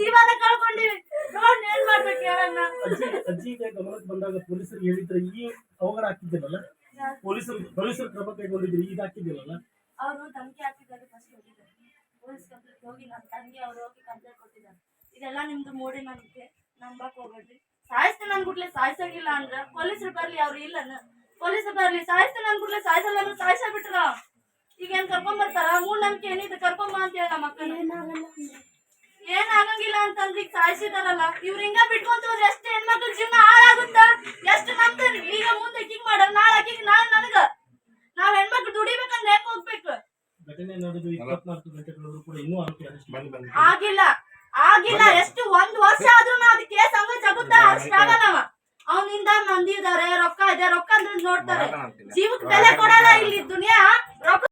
ಜೀವನ ಕಳ್ಕೊಂಡಿವಿ. ನೋಡ್ ಏನ್ ಮಾಡ್ಬೇಕು ಹೇಳಣ್ಣ. ಅಜ್ಜಿ ಅಜ್ಜಿಗೆ ಗಮನಕ್ಕೆ ಬಂದಾಗ ಪೊಲೀಸರಿಗೆ ಹೇಳಿದ್ರೆ ಈ ಅವಘಡ ಹಾಕಿದ್ದಿಲ್ಲಲ್ಲ ಪೊಲೀಸರು ಪೊಲೀಸರು ಕ್ರಮ ಕೈಗೊಂಡಿದ್ರು ಈಗ ಹಾಕಿದ್ದಿಲ್ಲಲ್ಲ ಅವರು ಧಮಕಿ ಹಾಕಿದ್ದಾರೆ ಫಸ್ಟ್ ಹೋಗಿದ್ದಾರೆ. ಪೊಲೀಸ್ ಕಂಪ್ಲೇಂಟ್ ಹೋಗಿ ನಮ್ಮ ತಂಗಿ ಅವ್ರು ಹೋಗಿ ಕಂಪ್ಲೇಂಟ್ ಕೊಟ್ಟಿದ್ದಾರೆ. ಇದೆಲ್ಲ ನಿಮ್ದು ಮೂಡಿ ನಂಬಿಕೆ ನಂಬಕ್ ಹೋಗ್ಬೇಡ್ರಿ. ಸಾಯಿಸ್ತೀನಿ ಅಂದ್ಬಿಟ್ಲೆ ಸಾಯಿಸಂಗಿಲ್ಲ ಅಂದ್ರ ಪೊಲೀಸರು ಬರ್ಲಿ ಅವ್ರು ಇಲ್ಲನ ಪೊಲೀಸರು ಬರ್ಲಿ ಸಾಯಿಸ್ತೀನಿ ಅಂದ್ಬಿಟ್ಲೆ ಸಾಯಿಸಲ್ಲ ಅಂದ್ರೆ ಸಾಯಿಸ ಬಿಟ್ರ. ಈಗ ಏನ್ ಕರ್ಕೊಂಡ್ ಬರ್ತಾರ? ಮೂಡ್ ನಂಬಿಕೆ ಏನಿದೆ? ಕರ್ಕೊಂಬ ಅಂತ ಹೇಳ ಮಕ್ಕಳು. ಅಂತ ಅಂತಂದ್ರೆ ಈಗ ಸಾಯಿಸಿದಾರಲ್ಲ ಇವ್ರ ಹಿಂಗ ಬಿಟ್ಕೊಂತ ಹೋದ್ರೆ ಎಷ್ಟು ಹೆಣ್ಮಕ್ಳ ಜೀವನ ಹಾಳಾಗುತ್ತ? ಎಷ್ಟು ನಮ್ದು ಈಗ ಮುಂದೆ ಕಿಂಗ್ ಮಾಡ ನಾಳೆ ಕಿಂಗ್ ನಾಳೆ ನನಗ. ನಾವ್ ಹೆಣ್ಮಕ್ಳು ದುಡಿಬೇಕಂದ್ರೆ ಹೆಂಗ್ ಹೋಗ್ಬೇಕು? ಆಗಿಲ್ಲ. ಆಗಿಲ್ಲ. ಎಷ್ಟು ಒಂದ್ ವರ್ಷ ಆದ್ರೂ ನಾ ಅದಕ್ಕೆ ಸಂಘ ಜಗುತ್ತ ಅಷ್ಟಾಗಲ್ಲವ ಅವನಿಂದ ನಂದಿದ್ದಾರೆ ರೊಕ್ಕ ಇದೆ ರೊಕ್ಕ ಅಂದ್ರೆ ನೋಡ್ತಾರೆ. ಜೀವಕ್ಕೆ ಬೆಲೆ ಕೊಡಲ್ಲ ಇಲ್ಲಿ ದುನಿಯಾ. ರೊಕ್ಕ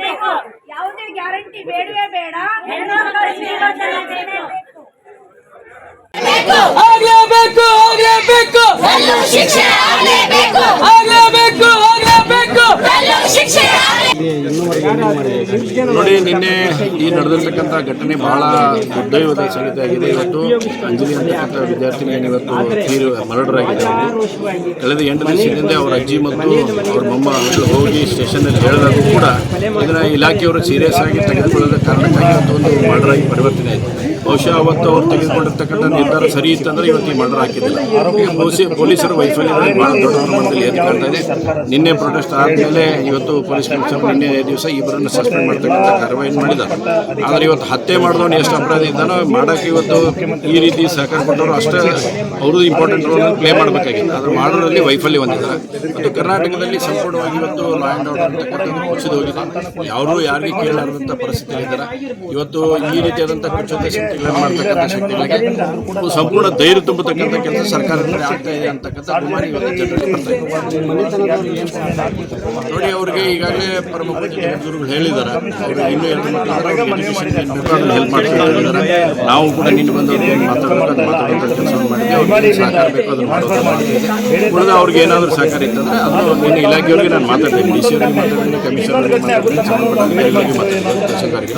ಬೇಕು ಯಾವುದೇ ಗ್ಯಾರಂಟಿ ಬೇಡವೇ ಬೇಡ. chit chat. ನೋಡಿ ನಿನ್ನೆ ಈ ನಡೆದಿರ್ತಕ್ಕಂಥ ಘಟನೆ ಬಹಳ ದುರ್ದೈವದ ಸಂಗತಿ ಆಗಿದೆ. ಇವತ್ತು ಅಂಜಲಿ ಅಂತಕ್ಕಂಥ ವಿದ್ಯಾರ್ಥಿನಿಯನ್ನು ಇವತ್ತು ತೀರು ಮರ್ಡರ್ ಆಗಿದೆ. ಕಳೆದ ಎಂಟು ದಿವಸದಿಂದ ಅವರ ಅಜ್ಜಿ ಮತ್ತು ಅವ್ರ ಮೊಮ್ಮ ಹೋಗಿ ಹೋಗಿ ಸ್ಟೇಷನ್ನಲ್ಲಿ ಹೇಳಿದಾಗೂ ಕೂಡ ಇದನ್ನು ಇಲಾಖೆಯವರು ಸೀರಿಯಸ್ ಆಗಿ ತೆಗೆದುಕೊಳ್ಳದ ಕಾರಣಕ್ಕಾಗಿ ಇವತ್ತು ಒಂದು ಮರ್ಡರ್ ಆಗಿ ಪರಿವರ್ತನೆ ಆಯಿತು. ಬಹುಶಃ ಅವತ್ತು ಅವ್ರು ತೆಗೆದುಕೊಂಡಿರ್ತಕ್ಕಂಥ ನಿರ್ಧಾರ ಸರಿ ಇತ್ತಂದ್ರೆ ಇವತ್ತು ಈ ಮರ್ಡರ್ ಹಾಕಿದ್ದಿಲ್ಲ. ಈಗ ಪೊಲೀಸರ ವೈಫಲ್ಯ ಬಹಳ ದೊಡ್ಡ ಪ್ರಮಾಣದಲ್ಲಿ ಎದ್ದು ಕಾಣ್ತಾ ಇದೆ. ನಿನ್ನೆ ಪ್ರೊಟೆಸ್ಟ್ ಆದಮೇಲೆ ಇವತ್ತು ಪೊಲೀಸ್ ಕಮಿಷನರ್ ನಿನ್ನೆ ದಿವಸ ಇಬ್ಬರನ್ನು ಸಸ್ಪೆಂಡ್ ಮಾಡ್ತಕ್ಕಂಥ ಕಾರ್ಯವಾಹಿಯನ್ನು ಮಾಡಿದ್ದಾರೆ ಆದರೆ ಇವತ್ತು ಹತ್ಯೆ ಮಾಡಿದವನು ಎಷ್ಟು ಅಪರಾಧ ಇದ್ದಾನೋ, ಮಾಡೋಕ್ಕೆ ಇವತ್ತು ಈ ರೀತಿ ಸಹಕಾರ ಕೊಟ್ಟವರು ಅಷ್ಟೇ ಅವರು ಇಂಪಾರ್ಟೆಂಟ್ ರೋಲ್ ಪ್ಲೇ ಮಾಡಬೇಕಾಗಿತ್ತು. ಆದರೆ ಮಾಡೋದ್ರಲ್ಲಿ ವೈಫಲ್ಯ ಹೊಂದಿದ್ದಾರೆ. ಮತ್ತು ಕರ್ನಾಟಕದಲ್ಲಿ ಸಂಪೂರ್ಣವಾಗಿ ಇವತ್ತು ಲಾ ಆ್ಯಂಡ್ ಆರ್ಡರ್ ಅಂತಕ್ಕಂಥದ್ದು ಕುಸಿದು ಹೋಗಿದೆ. ಯಾರೂ ಯಾರಿಗೆ ಕೇಳಲಾರದಂಥ ಪರಿಸ್ಥಿತಿಯಲ್ಲಿದ್ದಾರೆ ಇವತ್ತು ಈ ರೀತಿಯಾದಂಥ ಕುಚೋದ್ಯ ಶಕ್ತಿಗಳನ್ನು ಮಾಡ್ತಕ್ಕಂಥ ಶಕ್ತಿಗಳಿಗೆ ಸಂಪೂರ್ಣ ಧೈರ್ಯ ತುಂಬತಕ್ಕಂಥ ಕೆಲಸ ಸರ್ಕಾರದಲ್ಲಿ ಆಗ್ತಾ ಇದೆ ಅಂತಕ್ಕಂಥ ಅಭಿಮಾನಿ ಇವತ್ತು ಜನರಲ್ಲಿ ಬರ್ತಾ ಇದೆ. ನೋಡಿ, ಅವರಿಗೆ ಈಗಾಗಲೇ ಪರಮ ಗುರುಗಳು ಹೇಳಿದ್ದಾರೆ. ಇನ್ನೂ ಎರಡು ಮಕ್ಕಳು ಹೆಲ್ಪ್ ಮಾಡ್ತಾರೆ ನಾವು ಕೂಡ ನಿಂತು ಬಂದು ಮಾತಾಡೋದು ಮಾಡಿದ್ವಿ. ಅವ್ರಿಗೆ ಸಹಕಾರ ಬೇಕು ಅದನ್ನು ಉಳಿದ ಅವ್ರಿಗೆ ಏನಾದರೂ ಸಹಕಾರ ಇತ್ತಂದ್ರೆ ಅದು ನಿನ್ನೆ ಇಲಾಖೆಯವರಿಗೆ ನಾನು ಮಾತಾಡ್ತೀನಿ. ಡಿ ಸಿ ಅವರಿಗೆ ಮಾತಾಡ್ತೀನಿ. ಕಮಿಷನರ್ಗೆ ಮಾತಾಡ್ತೀನಿ. ಸಂಬಂಧಪಟ್ಟ ಅಧಿಕಾರಿಗಳಿಗೆ ಮಾತಾಡ್ತೀನಿ. ಕೆಲಸಗಾರರಿಗೆ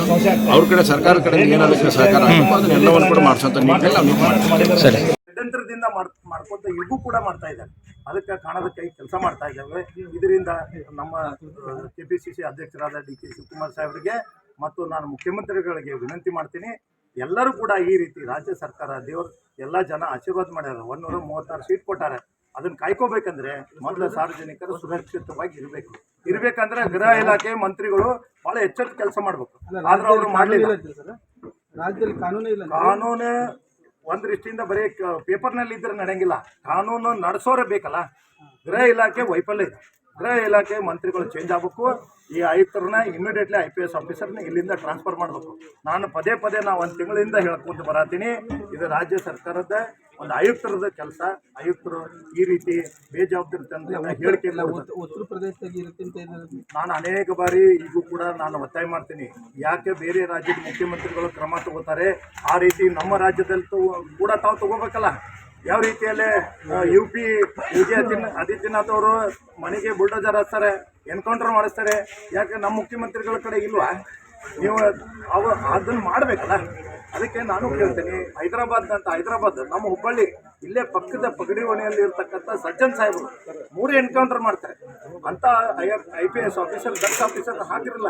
ಅವ್ರ ಕಡೆ ಸರ್ಕಾರ ಕಡೆಯಿಂದ ಏನಾದರೂ ಸಹಕಾರ ಆಗಬೇಕು. ಅದನ್ನೆಲ್ಲವನ್ನು ಕೂಡ ಮಾಡಿಸೋಂಥ ನಿಟ್ಟಿನಲ್ಲಿ ನಾವು ನಿಂತು ಮಾಡ್ತೀವಿ ಷಡ್ಯಂತ್ರದಿಂದ ಮಾಡ್ ಮಾಡ್ಕೊಂತ ಈಗೂ ಕೂಡ ಮಾಡ್ತಾ ಇದ್ದಾರೆ. ಅದಕ್ಕೆ ಕಾಣೋದಕ್ಕೆ ಕೆಲಸ ಮಾಡ್ತಾ ಇದ್ದಾವೆ. ಇದರಿಂದ ನಮ್ಮ ಕೆ ಪಿ ಸಿ ಸಿ ಅಧ್ಯಕ್ಷರಾದ ಡಿ ಕೆ ಶಿವಕುಮಾರ್ ಸಾಹೇಬರಿಗೆ ಮತ್ತು ನಾನು ಮುಖ್ಯಮಂತ್ರಿಗಳಿಗೆ ವಿನಂತಿ ಮಾಡ್ತೀನಿ. ಎಲ್ಲರೂ ಕೂಡ ಈ ರೀತಿ ರಾಜ್ಯ ಸರ್ಕಾರ ದೇವರು ಎಲ್ಲ ಜನ ಆಶೀರ್ವಾದ ಮಾಡ್ಯಾರ. ಒಂದೂರ ಮೂವತ್ತಾರು ಸೀಟ್ ಕೊಟ್ಟಾರೆ. ಅದನ್ನ ಕಾಯ್ಕೋಬೇಕಂದ್ರೆ ಮೊದಲ ಸಾರ್ವಜನಿಕರು ಸುರಕ್ಷಿತವಾಗಿ ಇರಬೇಕು. ಇರಬೇಕಂದ್ರೆ ಗೃಹ ಇಲಾಖೆ ಮಂತ್ರಿಗಳು ಬಹಳ ಎಚ್ಚರಿಕೆ ಕೆಲಸ ಮಾಡಬೇಕು. ಆದ್ರೆ ಅವರು ಮಾಡಲಿಲ್ಲ. ರಾಜ್ಯದಲ್ಲಿ ಕಾನೂನು ಇಲ್ಲ ಕಾನೂನು ಒಂದ್ ದೃಷ್ಟಿಯಿಂದ ಬರೀ ಪೇಪರ್ನಲ್ಲಿ ಇದ್ರೆ ನಡೆಯಂಗಿಲ್ಲ. ಕಾನೂನು ನಡೆಸೋರೇ ಬೇಕಲ್ಲ. ಗೃಹ ಇಲಾಖೆ ವೈಫಲ್ಯ ಇದೆ. ಗೃಹ ಇಲಾಖೆ ಮಂತ್ರಿಗಳು ಚೇಂಜ್ ಆಗಬೇಕು. ಈ ಆಯುಕ್ತರನ್ನ ಇಮಿಡಿಯೇಟ್ಲಿ ಐ ಪಿ ಎಸ್ ಆಫೀಸರ್ನ ಇಲ್ಲಿಂದ ಟ್ರಾನ್ಸ್ಫರ್ ಮಾಡಬೇಕು. ನಾನು ಪದೇ ಪದೇ ನಾವು ಒಂದು ತಿಂಗಳಿಂದ ಹೇಳ್ಕೊಂಡು ಬರತೀನಿ. ಇದು ರಾಜ್ಯ ಸರ್ಕಾರದ ಒಂದು ಆಯುಕ್ತರದ ಕೆಲಸ. ಆಯುಕ್ತರು ಈ ರೀತಿ ಬೇಜವಾಬ್ದಾರಿ ತಂದ್ರೆ ಹೇಳಿಕೆ ಇಲ್ಲ ಉತ್ತರ ಪ್ರದೇಶದಾಗ ನಾನು ಅನೇಕ ಬಾರಿ ಈಗೂ ಕೂಡ ನಾನು ಒತ್ತಾಯ ಮಾಡ್ತೀನಿ. ಯಾಕೆ ಬೇರೆ ರಾಜ್ಯದ ಮುಖ್ಯಮಂತ್ರಿಗಳು ಕ್ರಮ ತಗೋತಾರೆ? ಆ ರೀತಿ ನಮ್ಮ ರಾಜ್ಯದಲ್ಲಿ ಕೂಡ ತಾವು ತಗೋಬೇಕಲ್ಲ. ಯಾವ ರೀತಿಯಲ್ಲಿ ಯು ಪಿ ಯೋಗಿ ಆದಿತ್ಯ ಆದಿತ್ಯನಾಥ್ ಅವರು ಮನೆಗೆ ಬುಲ್ಡೋಜರ್ ಹಚ್ತಾರೆ ಎನ್ಕೌಂಟರ್ ಮಾಡಿಸ್ತಾರೆ, ಯಾಕೆ ನಮ್ಮ ಮುಖ್ಯಮಂತ್ರಿಗಳ ಕಡೆ ಇಲ್ವಾ? ನೀವು ಅವ ಅದನ್ನು ಮಾಡಬೇಕಲ್ಲ. ಅದಕ್ಕೆ ನಾನು ಕೇಳ್ತೀನಿ, ಹೈದರಾಬಾದ್ ಅಂತ ಹೈದರಾಬಾದ್, ನಮ್ಮ ಹುಬ್ಬಳ್ಳಿ, ಇಲ್ಲೇ ಪಕ್ಕದ ಪಗಡಿ ಓಣಿಯಲ್ಲಿ ಇರ್ತಕ್ಕಂಥ ಸಜ್ಜನ್ ಸಾಹೇಬರು ಮೂರು ಎನ್ಕೌಂಟರ್ ಮಾಡ್ತಾರೆ. ಅಂತ ಐ ಪಿ ಎಸ್ ಆಫೀಸರ್ ದಕ್ಷ ಆಫೀಸರ್ ಹಾಕಿರಲ್ಲ,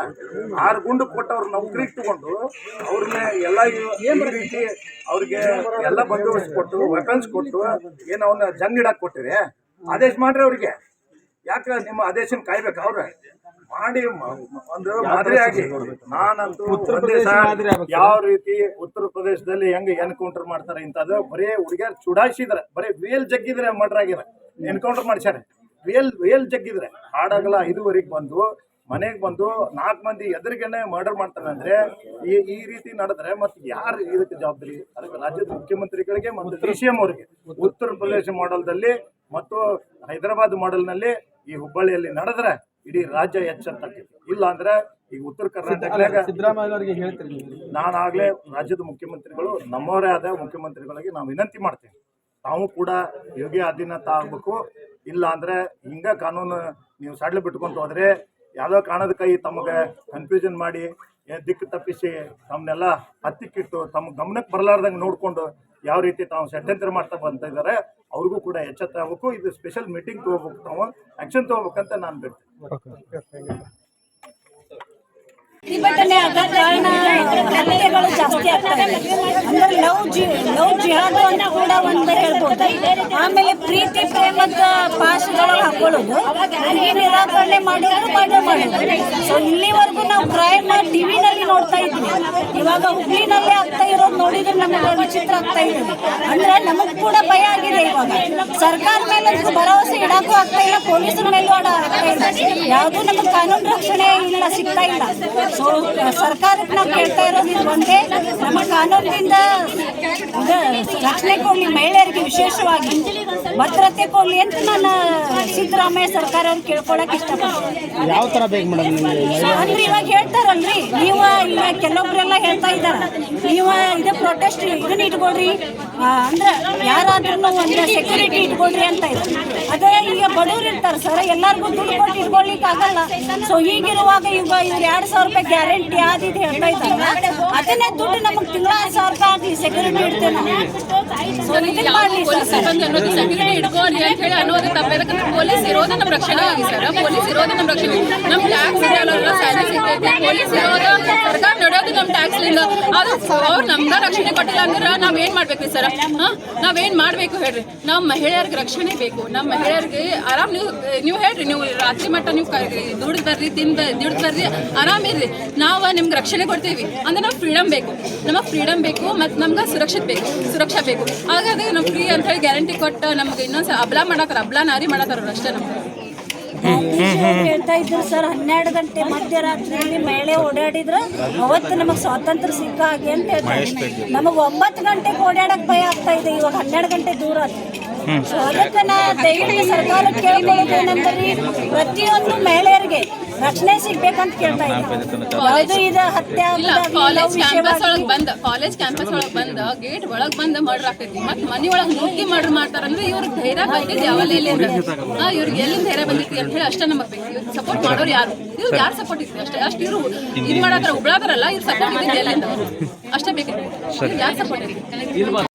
ಆರು ಗುಂಡು ಕೊಟ್ಟವ್ರ ನೌಕರಿ ತಗೊಂಡು ಅವ್ರನ್ನ ಎಲ್ಲ ಈ ರೀತಿ ಅವ್ರಿಗೆ ಎಲ್ಲ ಬಂದೋಬಸ್ತ್ ಕೊಟ್ಟು ವೆಪನ್ಸ್ ಕೊಟ್ಟು, ಏನು ಅವನ್ನ ಜಂಗ್ ಇಡಕ್ ಕೊಟ್ಟಿರಿ ಆದೇಶ ಮಾಡ್ರಿ ಅವ್ರಿಗೆ. ಯಾಕೆ ನಿಮ್ಮ ಆದೇಶನ ಕಾಯ್ಬೇಕು ಅವ್ರ? ಮಾಡಿ ಒಂದು ಮಾದರಿಯಾಗಿ ನಾನಂತೂ ಉತ್ತರ ಪ್ರದೇಶ ಯಾವ ರೀತಿ ಉತ್ತರ ಪ್ರದೇಶದಲ್ಲಿ ಹೆಂಗ್ ಎನ್ಕೌಂಟರ್ ಮಾಡ್ತಾರೆ ಇಂಥದ್ದು ಬರೀ ಹುಡುಗಿಯರ್ ಚುಡಾಯಿಸಿದ್ರೆ ಬರೀ ವೇಲ್ ಜಗ್ಗಿದ್ರೆ ಮರ್ಡರ್ ಆಗ್ಯಾರ ಎನ್ಕೌಂಟರ್ ಮಾಡ್ಸ್ಯಾರ. ವೇಲ್ ವೇಲ್ ಜಗ್ಗಿದ್ರೆ ಹಾಡಾಗಲ್ಲ ಐದುವರೆಗೆ ಬಂದು ಮನೆಗೆ ಬಂದು ನಾಲ್ಕು ಮಂದಿ ಎದುರಿಗೆನೆ ಮರ್ಡರ್ ಮಾಡ್ತಾರೆ ಅಂದ್ರೆ ಈ ಈ ರೀತಿ ನಡೆದ್ರೆ ಮತ್ತೆ ಯಾರು ಇದಕ್ಕೆ ಜವಾಬ್ದಾರಿ? ಅದಕ್ಕೆ ರಾಜ್ಯದ ಮುಖ್ಯಮಂತ್ರಿಗಳಿಗೆ ಮತ್ತು ಡಿ ಸಿ ಎಂ ಅವರಿಗೆ. ಉತ್ತರ ಪ್ರದೇಶ ಮಾಡೆಲ್ದಲ್ಲಿ ಮತ್ತು ಹೈದರಾಬಾದ್ ಮಾಡೆಲ್ನಲ್ಲಿ ಈ ಹುಬ್ಬಳ್ಳಿಯಲ್ಲಿ ನಡೆದ್ರೆ ಇಡೀ ರಾಜ್ಯ ಎಚ್ಚೆತ್ತಾಗ್ತೈತಿ ಇಲ್ಲ ಅಂದ್ರೆ ಈಗ ಉತ್ತರ ಕರ್ನಾಟಕದಾಗ ಸಿದ್ದರಾಮಯ್ಯ ಅವರಿಗೆ ನೀವು ನಾನಾಗಲೇ ರಾಜ್ಯದ ಮುಖ್ಯಮಂತ್ರಿಗಳು ನಮ್ಮವರೇ ಆದ ಮುಖ್ಯಮಂತ್ರಿಗಳಿಗೆ ನಾವು ವಿನಂತಿ ಮಾಡ್ತೇವೆ. ತಾವು ಕೂಡ ಯೋಗಿ ಆದಿನಾಥ ಆಗ್ಬೇಕು. ಇಲ್ಲ ಅಂದ್ರೆ ಹಿಂಗ ಕಾನೂನು ನೀವು ಸಡ್ಲು ಬಿಟ್ಕೊಂತ ಹೋದ್ರೆ ಯಾವುದೋ ಕಾಣದ ಕೈ ತಮಗೆ ಕನ್ಫ್ಯೂಷನ್ ಮಾಡಿ ದಿಕ್ಕ ದಿಕ್ಕು ತಪ್ಪಿಸಿ ತಮ್ಮನ್ನೆಲ್ಲ ಹತ್ತಿಕ್ಕಿಟ್ಟು ತಮ್ಮ ಗಮನಕ್ಕೆ ಬರಲಾರ್ದಂಗೆ ನೋಡಿಕೊಂಡು ಯಾವ ರೀತಿ ತಾವು ಷಡ್ಯಂತ್ರ ಮಾಡ್ತಾ ಬಂತ ಇದ್ದಾರೆ ಅವ್ರಿಗೂ ಕೂಡ ಎಚ್ಚೆತ್ತಾಗಬೇಕು ಇದು ಸ್ಪೆಷಲ್ ಮೀಟಿಂಗ್ ತಗೋಬೇಕು ತಾವು ಆ್ಯಕ್ಷನ್ ತಗೋಬೇಕಂತ ನಾನು ಬಿಡ್ತೀನಿ. Gracias. ಪ್ರತಿಭಟನೆ ಆದ ಜಾಸ್ತಿ ಆಗ್ತಾ ಇದೆ. ಅಂದ್ರೆ ಲವ್ ಜಿ, ಲವ್ ಜಿಹಾದ್ ಅಂತ ಕೂಡ ಒಂದು ಹೇಳ್ಬೋದು. ಆಮೇಲೆ ಪ್ರೀತಿ ಪ್ರೇಮದ ಪಾಶಗಳು ಹಾಕೊಳ್ಳೋದು. ಈ ನಿರಾಕರಣೆ ಮಾಡಿದ್ರು ಮಾಡೇ ಮಾಡೋದು ಸೊ ಇಲ್ಲಿವರೆಗೂ ನಾವು ಕ್ರೈಮ್ ಟಿವಿನಲ್ಲಿ ನೋಡ್ತಾ ಇದ್ವಿ ಇವಾಗ ಹುಬ್ಳಿನಲ್ಲೇ ಆಗ್ತಾ ಇರೋದು ನೋಡಿದ್ರೆ ನಮಗೆ ವಿಚಿತ್ರ ಆಗ್ತಾ ಇದೆ. ಅಂದ್ರೆ ನಮಗ್ ಕೂಡ ಭಯ ಆಗಿದೆ ಇವಾಗ. ಸರ್ಕಾರ ಮೇಲೆ ಭರವಸೆ ಇಡಕ್ಕೂ ಆಗ್ತಾ ಇಲ್ಲ, ಪೊಲೀಸರ ಮೇಲೂ ಆಗ್ತಾ ಇಲ್ಲ ಯಾವುದು ನಮಗೆ ಕಾನೂನು ರಕ್ಷಣೆ ಇಲ್ಲ, ಸಿಗ್ತಾ ಇಲ್ಲ. ಸೊ ಸರ್ಕಾರಕ್ಕೆ ನಾವು ಕೇಳ್ತಾ ಇರೋದು ಒಂದೇ ನಮ್ಮ ಕಾನೂನಿನಿಂದ ರಕ್ಷಣೆ ಕೊಡ್ಲಿ ಮಹಿಳೆಯರಿಗೆ ವಿಶೇಷವಾಗಿ ಭದ್ರತೆ ಕೊಡಲಿ ಅಂತ ನಾನು ಸಿದ್ದರಾಮಯ್ಯ ಸರ್ಕಾರ ಅವ್ರು ಕೇಳ್ಕೊಳಕ್ ಇಷ್ಟಪಡ್ತೀನಿ ಯಾವ ತರ ಬೇಕು ಮೇಡಮ್ ನಿಮಗೆ? ಸೊ ಅಂದ್ರೆ ಇವಾಗ ಹೇಳ್ತಾರಲ್ರಿ ನೀವು ಇವಾಗ ಕೆಲವೊಬ್ರೆಲ್ಲ ಹೇಳ್ತಾ ಇದ್ದಾರೆ ನೀವು ಇದು ಪ್ರೊಟೆಸ್ಟ್ ಇದನ್ನ ಇಟ್ಕೊಳ್ರಿ ಅಂದ್ರೆ ಯಾರಾದ್ರೂ ಒಂದು ಸೆಕ್ಯೂರಿಟಿ ಇಟ್ಕೊಳ್ರಿ ಅಂತ ಇದೆ. ಅದೇ ಈಗ ಬಡವ್ರು ಇರ್ತಾರೆ ಸರ್ ಎಲ್ಲರಿಗೂ ದುಡ್ಡು ಕೊಟ್ಟು ಇಟ್ಕೊಳ್ಲಿಕ್ಕೆ ಆಗಲ್ಲ. ಸೊ ಹೀಗಿರುವಾಗ ಈಗ ಇವ್ರು ಎರಡು ಸಾವಿರ ರೂಪಾಯಿ ಗ್ಯಾರಂಟಿ ಆದಿದೆ ಇದು ಹೇಳ್ತಾ ಇದ್ದಾರೆ ಅದನ್ನೇ ದುಡ್ಡು ನಮಗೆ ತಿಂಗಳ ಆರು ಸಾವಿರ ರೂಪಾಯಿ ಆಗ್ಲಿ ಸೆಕ್ಯೂರಿಟಿ ಇಡ್ತೇವೆ ನಾವು. ಮಾಡ್ಲಿ ಪೊಲೀಸ್ ಅಂತ ಇರೋದು ನಮ್ಮ ರಕ್ಷಣೆ ಆಗಿ ಸರ್ ಪೊಲೀಸ್ ಇರೋದು ನಮ್ಮ ರಕ್ಷಣೆ. ನಮ್ಮ ಟ್ಯಾಕ್ಸ್ ಇರಲ್ಲ ಸ್ಯಾಲರಿ ಸಿಗ್ತೈತಿ. ಪೊಲೀಸ್ ಇರೋದು ಸರ್ಕಾರ ನಡೆಯೋದು ನಮ್ಮ ಟ್ಯಾಕ್ಸ್ಲಿಂದ ಅದು ಅವ್ರು ನಮ್ಗೆ ರಕ್ಷಣೆ ಕೊಟ್ಟಿಲ್ಲ ಅಂದ್ರೆ ನಾವ್ ಏನ್ ಮಾಡ್ಬೇಕು ಸರ್ ನಾವೇನ್ ಮಾಡ್ಬೇಕು ಹೇಳ್ರಿ. ನಾವು ಮಹಿಳೆಯರಿಗೆ ರಕ್ಷಣೆ ಬೇಕು. ನಮ್ಮ ಮಹಿಳೆಯರಿಗೆ ಆರಾಮ್ ನೀವು ನೀವು ಹೇಳ್ರಿ, ನೀವು ರಾತ್ರಿ ಮಟ್ಟ ನೀವು ದುಡ್ದು ಬರ್ರಿ ತಿನ್ ದುಡ್ದು ಬರ್ರಿ, ಆರಾಮ್ ಇರ್ರಿ. ನಾವು ನಿಮ್ಗೆ ರಕ್ಷಣೆ ಕೊಡ್ತೀವಿ. ಅಂದ್ರೆ ನಮಗೆ ಫ್ರೀಡಮ್ ಬೇಕು. ನಮಗೆ ಫ್ರೀಡಮ್ ಬೇಕು ಮತ್ತು ನಮ್ಗೆ ಸುರಕ್ಷಿತ ಬೇಕು, ಸುರಕ್ಷಾ ಬೇಕು. ಹಾಗಾದ್ರೆ ನಾವು ಫ್ರೀ ಅಂತ ಹೇಳಿ ಗ್ಯಾರಂಟಿ ಕೊಟ್ಟು ನಮ್ಗೆ ಇನ್ನೊಂದ್ಸಲ ಅಬ್ಲಾ ಮಾಡಾಕ್ರ ಅಬ್ಲಾ ನಾರಿ ಮಾಡತ್ತಾರ ಅಷ್ಟೇ ನಮ್ಗೆ. ಹೇಳ್ತಾ ಇದ್ರು ಸರ್. ಹನ್ನೆರಡು ಗಂಟೆ ಮಧ್ಯರಾತ್ರಿಯಲ್ಲಿ ಮಹಿಳೆ ಓಡಾಡಿದ್ರ. ಅವತ್ತು ನಮಗೆ ಸ್ವಾತಂತ್ರ್ಯ ಸಿಕ್ಕ ಹಾಗೆ ಅಂತ ಹೇಳ್ತಾರೆ. ನಮಗೆ ಒಂಬತ್ತು ಗಂಟೆಗೆ ಓಡಾಡಕ್ ಭಯ ಆಗ್ತಾ ಇದೆ. ಇವಾಗ ಹನ್ನೆರಡು ಗಂಟೆ ದೂರ ಸೊ ಅದಕ್ಕೆ ನಾ ದಯವಿಟ್ಟು ಸರ್ಕಾರ ಪ್ರತಿಯೊಂದು ಮಹಿಳೆಯರಿಗೆ ರಕ್ಷಣೆ ಸಿಗ್ಬೇಕಂತ ಕೇಳ್ತಾ ಇದ್ದಾರೆ ಯಾವುದು ಇದು ಹತ್ಯೆ ಕಾಲೇಜ್ ಕ್ಯಾಂಪಸ್ ಒಳಗೆ ಬಂದ ಕಾಲೇಜ್ ಕ್ಯಾಂಪಸ್ ಒಳಗೆ ಬಂದ ಗೇಟ್ ಒಳಗೆ ಬಂದ ಮರ್ಡರ್ ಆಗ್ತೈತಿ. ಮತ್ತೆ ಮನೆ ಒಳಗೆ ನುಗ್ಗಿ ಮರ್ಡರ್ ಮಾಡ್ತಾರಂದ್ರೆ ಇವ್ರಿಗೆ ಧೈರ್ಯ ಬಂದಿದ್ದು ಯಾವಲ್ಲಿ ಎಲ್ಲಿಂದ ಹಾ ಇವ್ರಿಗೆ ಎಲ್ಲಿಂದ ಧೈರ್ಯ ಬಂದಿತ್ತು ಅಂತ ಹೇಳಿ ಅಷ್ಟೇ ನಮಗೆ ಬೇಕು. ಇವ್ರಿಗೆ ಸಪೋರ್ಟ್ ಮಾಡೋರು ಯಾರು? ಇವ್ರಿಗೆ ಯಾರು ಸಪೋರ್ಟ್ ಇತ್ತು ಅಷ್ಟೇ ಅಷ್ಟು ಇವ್ರು ಇದು ಮಾಡತ್ತಾರ ಉಬ್ಳಾತಾರಲ್ಲ ಇವ್ರು ಸಪೋರ್ಟ್ ಇದ್ದಿದ್ದು ಎಲ್ಲಿಂದ? ಅಷ್ಟೇ ಬೇಕಿತ್ತು. ಯಾರು ಸಪೋರ್ಟ್ ಇತ್ತು